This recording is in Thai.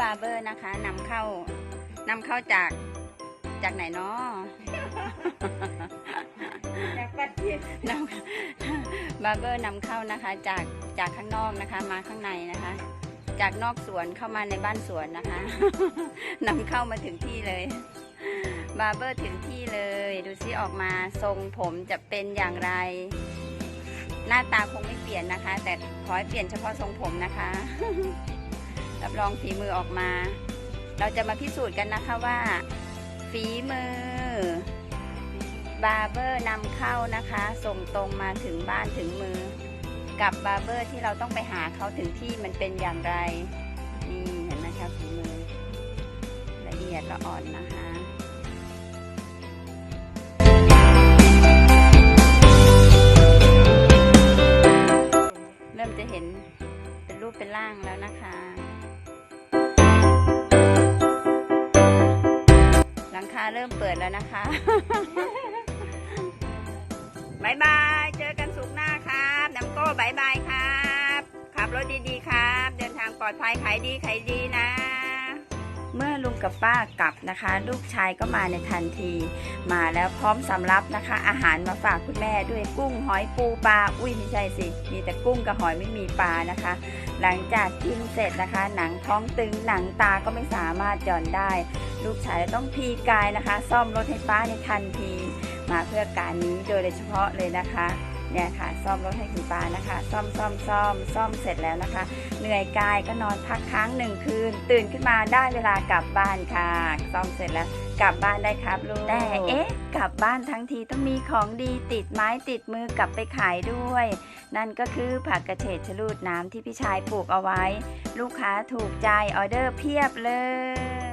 บาร์เบอร์นะคะนำเข้านำเข้าจากจากไหนเนาะจากประเทศนำบาร์เบอร์นำเข้านะคะจากจากข้างนอกนะคะมาข้างในนะคะ จากนอกสวนเข้ามาในบ้านสวนนะคะนำเข้ามาถึงที่เลยบาร์เบอร์ถึงที่เลย ดูซิออกมาทรงผมจะเป็นอย่างไร หน้าตาคงไม่เปลี่ยนนะคะ แต่ขอให้เปลี่ยนเฉพาะทรงผมนะคะ รับรองฝีมือออกมา เราจะมาพิสูจน์กันนะคะว่า ฝีมือบาร์เบอร์นำเข้านะคะ ส่งตรงมาถึงบ้านถึงมือ กับบาร์เบอร์ที่เราต้องไปหาเขาถึงที่มันเป็นอย่างไร นี่เห็นไหมคะฝีมือ ละเอียดละอ่อนนะคะเริ่มจะเห็นเป็นรูปเป็นร่างแล้วนะคะ เริ่มเปิดแล้วนะคะบายบาย เจอกันสุกร์หน้าครับน้ำโก้บายบายครับ ขับรถดีๆครับ เดินทางปลอดภัยขายดีขายดีนะเมื่อลุง กับป้ากลับนะคะ ลูกชายก็มาในทันที มาแล้วพร้อมสำรับนะคะ อาหารมาฝากคุณแม่ด้วยกุ้งหอยปูปลาอุ้ยไม่ใช่สิ มีแต่กุ้งกับหอยไม่มีปลานะคะ หลังจากกินเสร็จนะคะ หนังท้องตึงหนังตาก็ไม่สามารถหย่อนได้ ลูกชายต้องพีกายนะคะ ซ่อมรถให้ป้าในทันที มาเพื่อการนี้โดยเฉพาะเลยนะคะ เนี่ยค่ะ ซ่อมรถให้คุณป้านะคะ ซ่อมซ่อมซ่อมซ่อมเสร็จแล้วนะคะ เหนื่อยกายก็นอนพักค้างหนึ่งคืน ตื่นขึ้นมาได้เวลากลับบ้านค่ะ ซ่อมเสร็จแล้วกลับบ้านได้ครับลูกแต่เอ๊ะ กลับบ้านทั้งทีต้องมีของดีติดไม้ติดมือกลับไปขายด้วย นั่นก็คือผักกระเฉดชะลูดน้ำที่พี่ชายปลูกเอาไว้ ลูกค้าถูกใจออเดอร์เพียบเลย